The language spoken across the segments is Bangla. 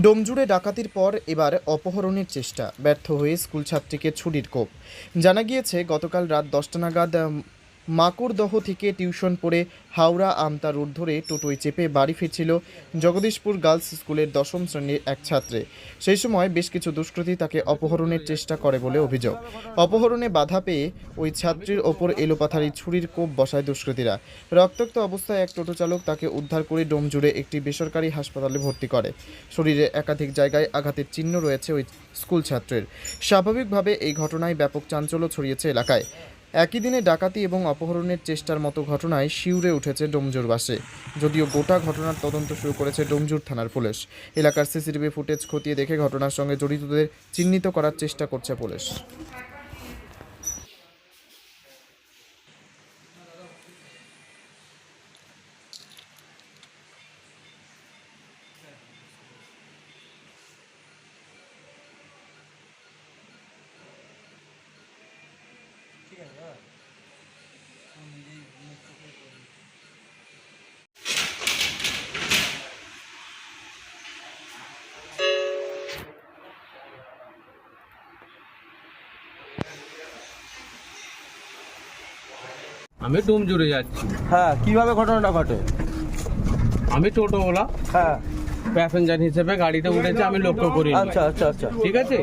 ডোমজুড়ে ডাকাতির পর এবার অপহরণের চেষ্টা, ব্যর্থ হয়ে স্কুল ছাত্রীকে ছুরির কোপ। জানা গিয়েছে, গতকাল রাত দশটা নাগাদ উম, মাকুড়দহ থেকে টিউশন পড়ে হাওড়া আমতা রোড ধরে টোটোয় চেপে বাড়ি ফিরছিল জগদীশপুর গার্লস স্কুলের দশম শ্রেণির এক ছাত্রে। সেই সময় বেশ কিছু দুষ্কৃতী তাকে অপহরণের চেষ্টা করে বলে অভিযোগ। অপহরণে বাধা পেয়ে ওই ছাত্রীর ওপর এলোপাথারি ছুরির কোপ বসায় দুষ্কৃতীরা। রক্তাক্ত অবস্থায় এক টোটো চালক তাকে উদ্ধার করে ডোমজুড়ে একটি বেসরকারি হাসপাতালে ভর্তি করে। শরীরে একাধিক জায়গায় আঘাতের চিহ্ন রয়েছে ওই স্কুল ছাত্রের। স্বাভাবিকভাবে এই ঘটনায় ব্যাপক চাঞ্চল্য ছড়িয়েছে এলাকায়। একই দিনে ডাকাতি এবং অপহরণের চেষ্টার মতো ঘটনায় শিউরে উঠেছে ডোমজুর বাসে। যদিও গোটা ঘটনার তদন্ত শুরু করেছে ডোমজুর থানার পুলিশ। এলাকার সিসিটিভি ফুটেজ খতিয়ে দেখে ঘটনার সঙ্গে জড়িতদের চিহ্নিত করার চেষ্টা করছে পুলিশ। আমি ডুম জুড়ে যাচ্ছি। হ্যাঁ কীভাবে ঘটনাটা ঘটে? আমি টোটোওয়ালা। হ্যাঁ। প্যাসেঞ্জার হিসেবে গাড়িতে উঠেছে আমি লক্ষ্য করি আচ্ছা আচ্ছা আচ্ছা। ঠিক আছে?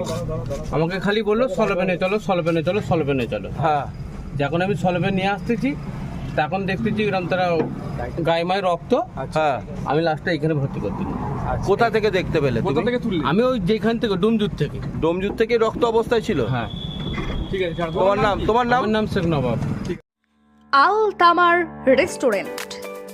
আমাকে খালি বলল সলভেনে চলো সলভেনে চলো সলভেনে চলো। হ্যাঁ। যখন আমি সলভেন নিয়ে আসতেছি তখন দেখতেছি এরকম তারা গায়ে মায় রক্ত। হ্যাঁ আমি লাস্টে এখানে ভর্তি করতে কোথা থেকে দেখতে পেলে কোথা থেকে আমি ওই যেখান থেকে ডুমজুর থেকে। ডোমজুর থেকে রক্ত অবস্থায় ছিল? হ্যাঁ। ঠিক আছে তোমার নাম? তোমার নাম? আমার নাম শেখ নবাব। আল তামার রেস্টুরেন্ট।